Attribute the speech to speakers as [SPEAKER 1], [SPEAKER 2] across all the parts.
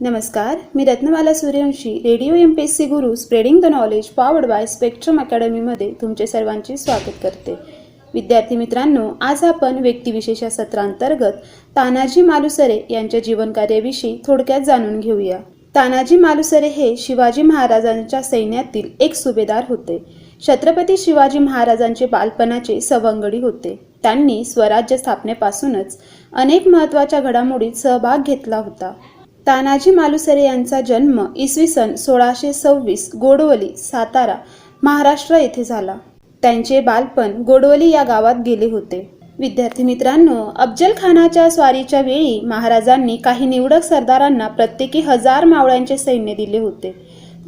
[SPEAKER 1] नमस्कार मी Ratnamala Suryavanshi radio M P S C Guru spreading the knowledge powered by spectrum अकॅडमीमध्ये तुमचे सर्वांचे स्वागत करते. विद्यार्थी मित्रांनो आज आपण व्यक्तिविशेष या सत्रांतर्गत तानाजी मालुसरे यांच्या जीवनकार्याविषयी थोडक्यात जाणून घेऊया. तानाजी मालुसरे हे शिवाजी महाराजांच्या सैन्यातील एक सुभेदार होते. छत्रपती शिवाजी महाराजांचे बालपणाचे सवंगडी होते. त्यांनी स्वराज्य स्थापनेपासूनच अनेक महत्त्वाच्या घडामोडीत सहभाग घेतला होता. तानाजी मालुसरे यांचा जन्म इसवी सन सोळाशे सव्वीस गोडवली सातारा महाराष्ट्र येथे झाला. त्यांचे बालपण गोडवली या गावात गेले होते. विद्यार्थी मित्रांनो अफजल खानाच्या स्वारीच्या वेळी महाराजांनी काही निवडक सरदारांना प्रत्येकी हजार मावळ्यांचे सैन्य दिले होते.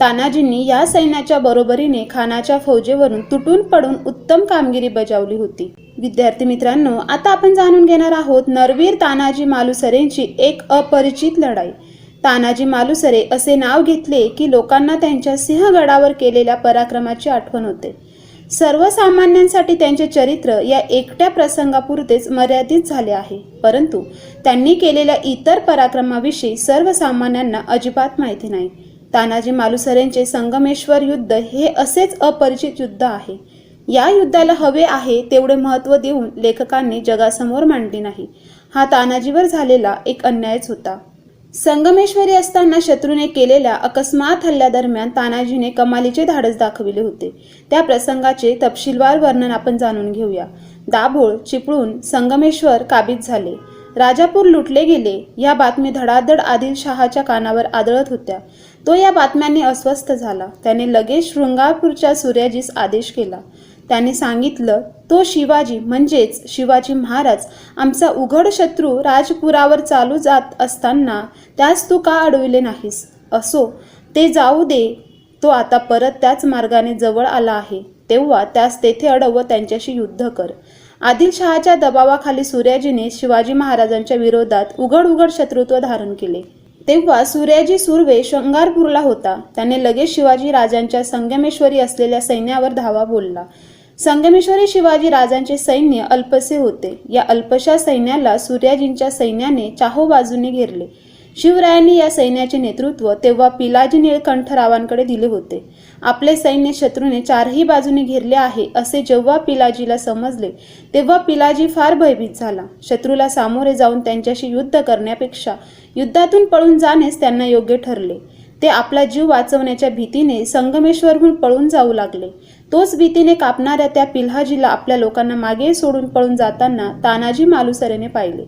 [SPEAKER 1] तानाजींनी या सैन्याच्या बरोबरीने खानाच्या फौजेवरून तुटून पडून उत्तम कामगिरी बजावली होती. विद्यार्थी मित्रांनो आता आपण जाणून घेणार आहोत नरवीर तानाजी मालुसरेंची एक अपरिचित लढाई. तानाजी मालुसरे असे नाव घेतले की लोकांना त्यांच्या सिंहगडावर केलेल्या पराक्रमाची आठवण होते. सर्वसामान्यांसाठी त्यांचे चरित्र या एकट्या प्रसंगापुरतेच मर्यादित झाले आहे. परंतु त्यांनी केलेल्या इतर पराक्रमाविषयी सर्वसामान्यांना अजिबात माहिती नाही. तानाजी मालुसरेंचे संगमेश्वर युद्ध हे असेच अपरिचित युद्ध आहे. या युद्धाला हवे आहे तेवढे महत्त्व देऊन लेखकांनी जगासमोर मांडले नाही. हा तानाजीवर झालेला एक अन्यायच होता. संगमेश्वरी असताना शत्रूने केलेल्या अकस्मात हल्ल्यादरम्यान तानाजीने कमालीचे धाडस दाखविले होते. त्या प्रसंगाचे तपशीलवार वर्णन आपण जाणून घेऊया. दाभोळ चिपळून संगमेश्वर काबीज झाले. राजापूर लुटले गेले. या बातमी धडाधड आदिलशहाच्या कानावर आदळत होत्या. तो या बातम्यांनी अस्वस्थ झाला. त्याने लगेच शृंगारपूरच्या सूर्याजीस आदेश केला. त्याने सांगितलं तो शिवाजी म्हणजेच शिवाजी महाराज आमचा उघड शत्रू राजपुरावर चालू जात असताना त्यास तू का अडविले नाहीस? असो ते जाऊ दे. तो आता परत त्याच मार्गाने जवळ आला आहे. तेव्हा त्यास तेथे अडव त्यांच्याशी युद्ध कर. आदिलशहाच्या दबावाखाली सूर्याजीने शिवाजी महाराजांच्या विरोधात उघड उघड शत्रुत्व धारण केले. तेव्हा सूर्याजी सुर्वे शृंगारपूरला होता. त्याने लगेच शिवाजी राजांच्या संगमेश्वरी असलेल्या सैन्यावर धावा बोलला. संगमेश्वरी शिवाजी राजांचे सैन्य अल्पसे होते. या अल्पशा सैन्याला सूर्याजींच्या सैन्याने चाहोबाजूने घेरले. शिवरायांनी या सैन्याचे नेतृत्व तेव्हा पिलाजी निळकंठरावांकडे दिले होते. आपले सैन्य शत्रूने चारही बाजूने घेरले आहे असे जेव्हा पिलाजीला समजले तेव्हा पिलाजी फार भयभीत झाला. शत्रूला सामोरे जाऊन त्यांच्याशी युद्ध करण्यापेक्षा युद्धातून पळून जाणेच त्यांना योग्य ठरले. ते आपला जीव वाचवण्याच्या भीतीने संगमेश्वरहून पळून जाऊ लागले. तोच भीतीने कापणाऱ्या त्या पिल्हाजीला आपल्या लोकांना मागे सोडून पळून जाताना तानाजी मालुसरेने पाहिले.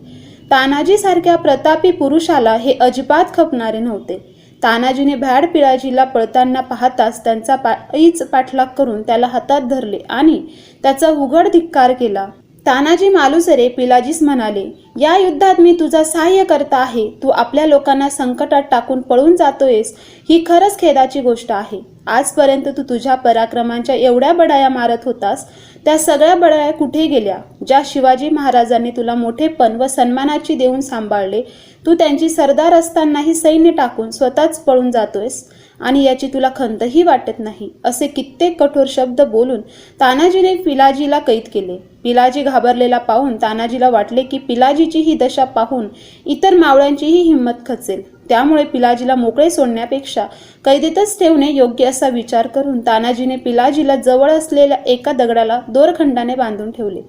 [SPEAKER 1] तानाजीसारख्या प्रतापी पुरुषाला हे अजिबात खपणारे नव्हते. तानाजीने भॅड पिळाजीला पळताना पाहताच त्यांचा पायीच पाठलाग करून त्याला हातात धरले आणि त्याचा उघड धिक्कार केला. तानाजी मालुसरे पिलाजीस म्हणाले या युद्धात मी तुझा सहाय्य करता आहे. तू आपल्या लोकांना संकटात टाकून पळून जातोयस ही खरंच खेदाची गोष्ट आहे. आजपर्यंत तू तुझ्या पराक्रमांच्या एवढ्या बडाया मारत होतास त्या सगळ्या बडाया कुठे गेल्या? ज्या शिवाजी महाराजांनी तुला मोठेपण व सन्मानाची देऊन सांभाळले तू त्यांची सरदार असतानाही सैन्य टाकून स्वतःच पळून जातोयस. आणि याची तुला खंतही वाटत नाही असे कित्येक कठोर शब्द बोलून तानाजीने पिलाजीला कैद केले. पिलाजी घाबरलेला पाहून तानाजीला वाटले की पिलाजीची ही दशा पाहून इतर मावळ्यांचीही हिंमत खचेल. त्यामुळे पिलाजीला मोकळे सोडण्यापेक्षा कैदेतच ठेवणे योग्य असा विचार करून तानाजीने पिलाजीला जवळ असलेल्या एका दगडाला दोरखंडाने बांधून ठेवले.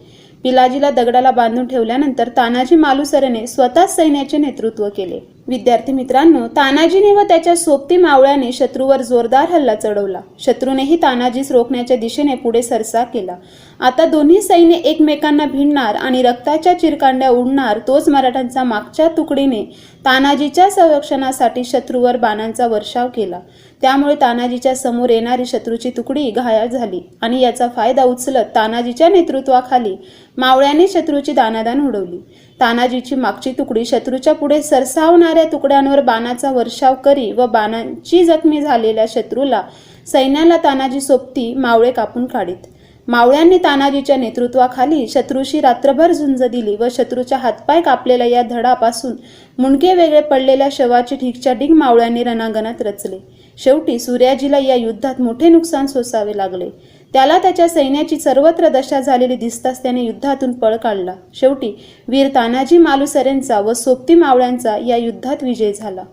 [SPEAKER 1] पिलाजीला दगडाला बांधून ठेवल्यानंतर तानाजी मालुसरेने स्वतः सैन्याचे नेतृत्व केले. विद्यार्थी मित्रांनो तानाजीने व त्याच्या सोबती मावळ्याने शत्रूवर जोरदार हल्ला चढवला. शत्रूनेही तानाजीस रोखण्याच्या दिशेने पुढे सरसा केला. आता दोन्ही सैन्य एकमेकांना भिडणार आणि रक्ताच्या चिरकांड्या उडणार तोच मराठ्यांचा मागच्या तुकडीने तानाजीच्या संरक्षणासाठी शत्रूवर बाणांचा वर्षाव केला. त्यामुळे तानाजीच्या समोर येणारी शत्रूची तुकडी घायाळ झाली आणि याचा फायदा उचलत तानाजीच्या नेतृत्वाखाली मावळ्याने शत्रूची दानादान उडवली. तानाजीची मागची तुकडी शत्रूच्या पुढे सरसावणाऱ्या तुकड्यांवर बाणाचा वर्षाव करी व बाणांची जखमी झालेल्या शत्रूला सैन्याला तानाजी सोबती मावळे कापून काढीत. मावळ्यांनी तानाजीच्या नेतृत्वाखाली शत्रूशी रात्रभर झुंज दिली व शत्रूच्या हातपाय कापलेल्या या धडापासून मुंडके वेगळे पडलेल्या शवाची ठीकच्या ढीग मावळ्यांनी रणांगणात रचले. शेवटी सूर्याजीला या युद्धात मोठे नुकसान सोसावे लागले. त्याला त्याच्या सैन्याची सर्वत्र दशा झालेली दिसताच त्याने युद्धातून पळ काढला. शेवटी वीर तानाजी मालुसरेंचा व सोबती मावळ्यांचा या युद्धात विजय झाला.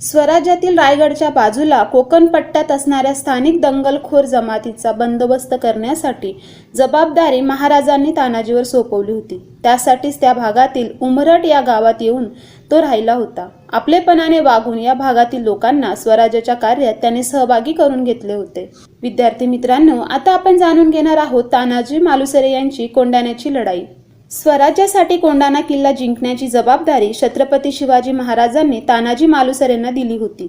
[SPEAKER 1] स्वराज्यातील रायगडच्या बाजूला कोकण पट्ट्यात असणाऱ्या स्थानिक दंगलखोर जमातीचा बंदोबस्त करण्यासाठी जबाबदारी महाराजांनी तानाजीवर सोपवली होती. त्यासाठीच त्या भागातील उमरट या गावात येऊन तो राहिला होता. आपलेपणाने वागून या भागातील लोकांना स्वराज्याच्या कार्यात त्याने सहभागी करून घेतले होते. विद्यार्थी मित्रांनो आता आपण जाणून घेणार आहोत तानाजी मालुसरे यांची कोंडाण्याची लढाई. स्वराज्यासाठी कोंडाणा किल्ला जिंकण्याची जबाबदारी छत्रपती शिवाजी महाराजांनी तानाजी मालुसरेंना दिली होती.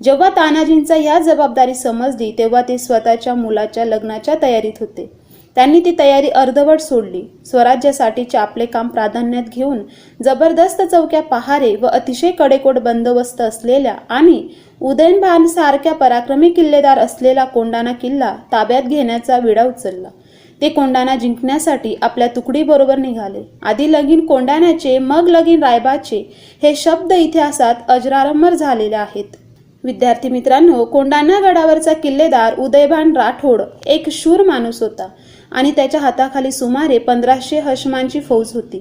[SPEAKER 1] जेव्हा तानाजींचा या जबाबदारी समजली तेव्हा ते स्वतःच्या मुलाच्या लग्नाच्या तयारीत होते. त्यांनी ती तयारी अर्धवट सोडली. स्वराज्यासाठीचे आपले काम प्राधान्यात घेऊन जबरदस्त चौक्या पहारे व अतिशय कडेकोट बंदोबस्त असलेल्या आणि उदयनभान सारख्या पराक्रमी किल्लेदार असलेला कोंडाणा किल्ला ताब्यात घेण्याचा विडा उचलला. ते कोंडाणा जिंकण्यासाठी आपल्या तुकडीबरोबर निघाले. आधी लगीन कोंडाण्याचे मग लगीन रायबाचे हे शब्द इतिहासात अजरारंभर झालेले आहेत. विद्यार्थी मित्रांनो कोंडाणा गडावरचा किल्लेदार उदयभान राठोड एक शूर माणूस होता आणि त्याच्या हाताखाली सुमारे पंधराशे हशमांची फौज होती.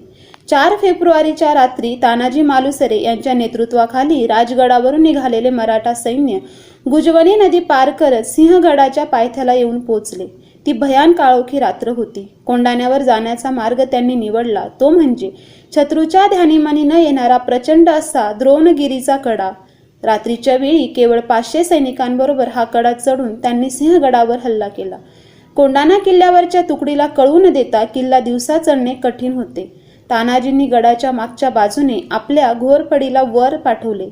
[SPEAKER 1] चार फेब्रुवारीच्या रात्री तानाजी मालुसरे यांच्या नेतृत्वाखाली राजगडावरून निघालेले मराठा सैन्य गुजवणी नदी पार करत सिंहगडाच्या पायथ्याला येऊन पोचले. ती भयान काळोखी रात्र होती. कोंडाण्यावर जाण्याचा मार्ग त्यांनी निवडला. तो म्हणजे शत्रूच्या ध्यानीमानी न येणारा प्रचंड असा द्रोणगिरीचा कडा. रात्रीच्या वेळी केवळ पाचशे सैनिकांबरोबर हा कडा चढून त्यांनी सिंहगडावर हल्ला केला. कोंडाणा किल्ल्यावरच्या तुकडीला कळू न देता किल्ला दिवसा चढणे कठीण होते. तानाजींनी गडाच्या मागच्या बाजूने आपल्या घोरपडीला वर पाठवले.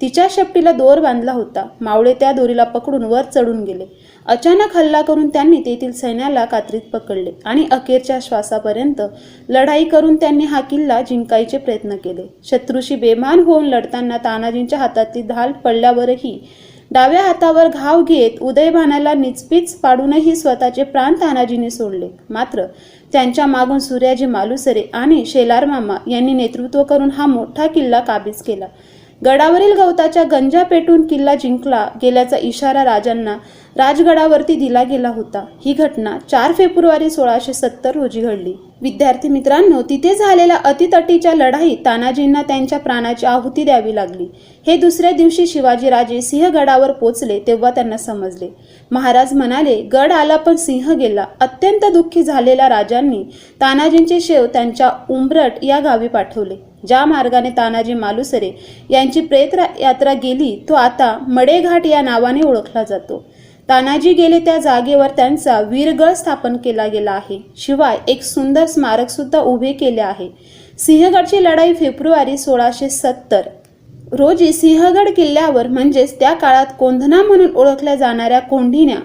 [SPEAKER 1] तिच्या शेपटीला दोर बांधला होता. मावळे त्या दोरीला पकडून वर चढून गेले. अचानक हल्ला करून त्यांनी तेथील सैन्याला कात्रीत पकडले आणि अखेरच्या श्वासापर्यंत लढाई करून त्यांनी हा किल्ला जिंकायचे प्रयत्न केले. शत्रूशी बेमान होऊन लढताना तानाजींच्या हातातली ढाल पडल्यावरही डाव्या हातावर घाव घेत उदयभानाला निचपीच पाडूनही स्वतःचे प्राण तानाजीने सोडले. मात्र त्यांच्या मागून सूर्याजी मालुसरे आणि शेलार मामा यांनी नेतृत्व करून हा मोठा किल्ला काबीज केला. गडावरील गवताच्या गंजा पेटून किल्ला जिंकला गेल्याचा इशारा राजांना राजगडावरती दिला गेला होता. ही घटना चार फेब्रुवारी सोळाशे सत्तर रोजी घडली. विद्यार्थी मित्रांनो तिथे झालेल्या अतितटीच्या लढाईत तानाजींना त्यांच्या प्राणाची आहुती द्यावी लागली. हे दुसऱ्या दिवशी शिवाजीराजे सिंहगडावर पोचले तेव्हा त्यांना समजले. महाराज म्हणाले गड आला पण सिंह गेला. अत्यंत दुःखी झालेल्या राजांनी तानाजींचे शेव त्यांच्या उंबरट या गावी पाठवले. ज्या मार्गाने तानाजी मालुसरे यांची प्रेत यात्रा गेली तो आता मडेघाट या नावाने ओळखला जातो. तानाजी गेले त्या जागेवर त्यांचा वीरगळ स्थापन केला गेला आहे. शिवाय एक सुंदर स्मारक सुद्धा उभे केले आहे. सिंहगडची लढाई फेब्रुवारी सोळाशे सत्तर. रोजी सिंहगड किल्ल्यावर म्हणजेच त्या काळात कोंधना म्हणून ओळखल्या जाणाऱ्या कोंढिण्या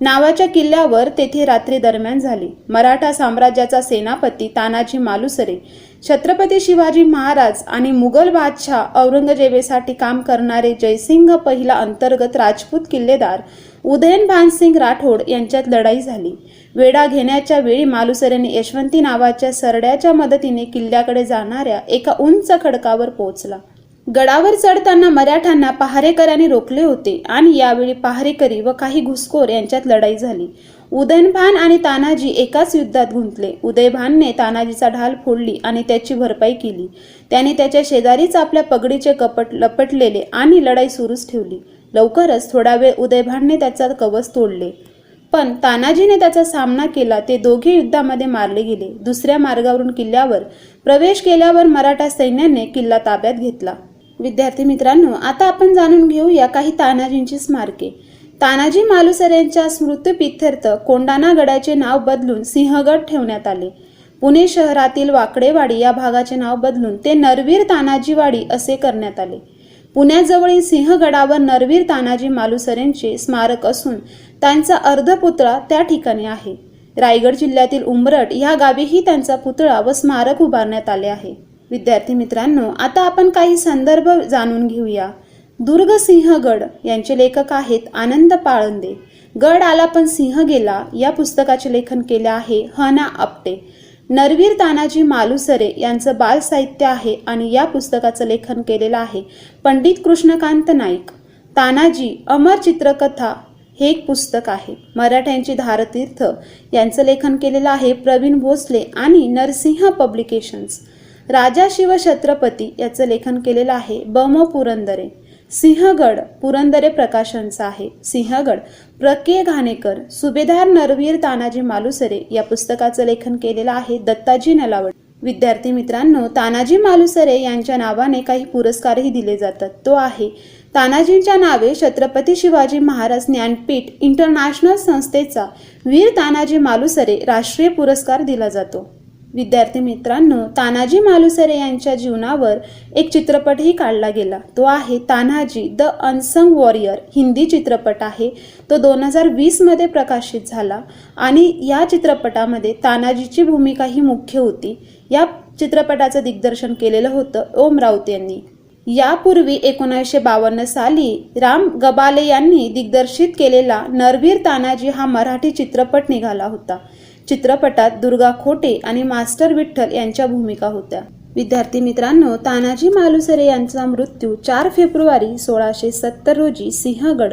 [SPEAKER 1] नावाच्या किल्ल्यावर तेथे रात्री दरम्यान झाली. मराठा साम्राज्याचा सेनापती तानाजी मालुसरे छत्रपती शिवाजी महाराज आणि मुघल बादशाह औरंगजेबेसाठी काम करणारे जयसिंग पहिला अंतर्गत राजपूत किल्लेदार उदयन भानसिंग राठोड यांच्यात लढाई झाली. वेढा घेण्याच्या वेळी मालुसरेने यशवंती नावाच्या सरड्याच्या मदतीने किल्ल्याकडे जाणाऱ्या एका उंच खडकावर पोहोचला. गडावर चढताना मराठ्यांना पहारेकरांनी रोखले होते आणि यावेळी पहारेकरी व काही घुसखोर यांच्यात लढाई झाली. उदयनभान आणि तानाजी एकाच युद्धात गुंतले. उदयभानने तानाजीचा ढाल फोडली आणि त्याची भरपाई केली. त्याने त्याच्या शेजारीच आपल्या पगडीचे कपट लपटलेले आणि लढाई सुरूच ठेवली. लवकरच थोडा वेळ उदयभानने त्याचा कवच तोडले. पण तानाजीने त्याचा सामना केला. ते दोघे युद्धामध्ये मारले गेले. दुसऱ्या मार्गावरून किल्ल्यावर प्रवेश केल्यावर मराठा सैन्याने किल्ला ताब्यात घेतला. विद्यार्थी मित्रांनो आता आपण जाणून घेऊया काही तानाजींची स्मारके. तानाजी मालुसरेंच्या स्मृतिपित्यर्थ कोंडाणा गडाचे नाव बदलून सिंहगड ठेवण्यात आले. पुणे शहरातील वाकडेवाडी या भागाचे नाव बदलून ते नरवीर तानाजीवाडी असे करण्यात आले. पुण्याजवळील सिंहगडावर नरवीर तानाजी मालुसरेंचे स्मारक असून त्यांचा अर्धपुतळा त्या ठिकाणी आहे. रायगड जिल्ह्यातील उंबरट या गावीही त्यांचा पुतळा व स्मारक उभारण्यात आले आहे. विद्यार्थी मित्रांनो आता आपण काही संदर्भ जाणून घेऊया. दुर्ग सिंहगड यांचे लेखक आहेत आनंद पाळंदे. गड आला पण सिंह गेला या पुस्तकाचे लेखन केले आहे हना आपटे. नरवीर तानाजी मालुसरे यांचं बाल साहित्य आहे आणि या पुस्तकाचं लेखन केलेलं आहे पंडित कृष्णकांत नाईक. तानाजी अमर चित्रकथा हे एक पुस्तक आहे. मराठ्यांची धारतीर्थ यांचं लेखन केलेलं आहे प्रवीण भोसले आणि नरसिंह पब्लिकेशन्स. राजा शिव छत्रपती याचं लेखन केलेलं आहे बम पुरंदरे. सिंहगड पुरंदरे प्रकाशनचा आहे. सिंहगड प्र. के. घाणेकर सुभेदार नरवीर तानाजी मालुसरे या पुस्तकाचं लेखन केलेलं आहे दत्ताजी नलावड. विद्यार्थी मित्रांनो तानाजी मालुसरे यांच्या नावाने काही पुरस्कारही दिले जातात. तो आहे तानाजींच्या नावे छत्रपती शिवाजी महाराज ज्ञानपीठ इंटरनॅशनल संस्थेचा वीर तानाजी मालुसरे राष्ट्रीय पुरस्कार दिला जातो. विद्यार्थी मित्रांनो तानाजी मालुसरे यांच्या जीवनावर एक चित्रपटही काढला गेला. तो आहे Tanaji the unsung warrior Hindi चित्रपट आहे. तो दोन हजार वीसमध्ये प्रकाशित झाला आणि या चित्रपटामध्ये तानाजीची भूमिका ही मुख्य होती. या चित्रपटाचं दिग्दर्शन केलेलं होतं ओम राऊत यांनी. यापूर्वी एकोणीसशे बावन्न साली राम गबाले यांनी दिग्दर्शित केलेला नरवीर तानाजी हा मराठी चित्रपट निघाला होता. चित्रपटात दुर्गा खोटे आणि मास्टर विठ्ठल यांच्या भूमिका होत्या. विद्यार्थी मित्रांनो तानाजी मालुसरे यांचा मृत्यू चार फेब्रुवारी सोळाशे सत्तर रोजी सिंहगड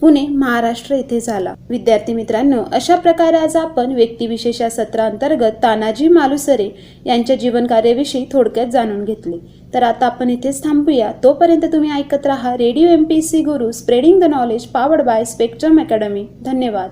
[SPEAKER 1] पुणे महाराष्ट्र येथे झाला. विद्यार्थी मित्रांनो अशा प्रकारे आज आपण व्यक्तिविशेष या सत्रांतर्गत तानाजी मालुसरे यांच्या जीवनकार्याविषयी थोडक्यात जाणून घेतले. तर आता आपण इथेच थांबूया. तोपर्यंत तुम्ही ऐकत राहा radio M P C Guru spreading the knowledge powered by spectrum academy. धन्यवाद.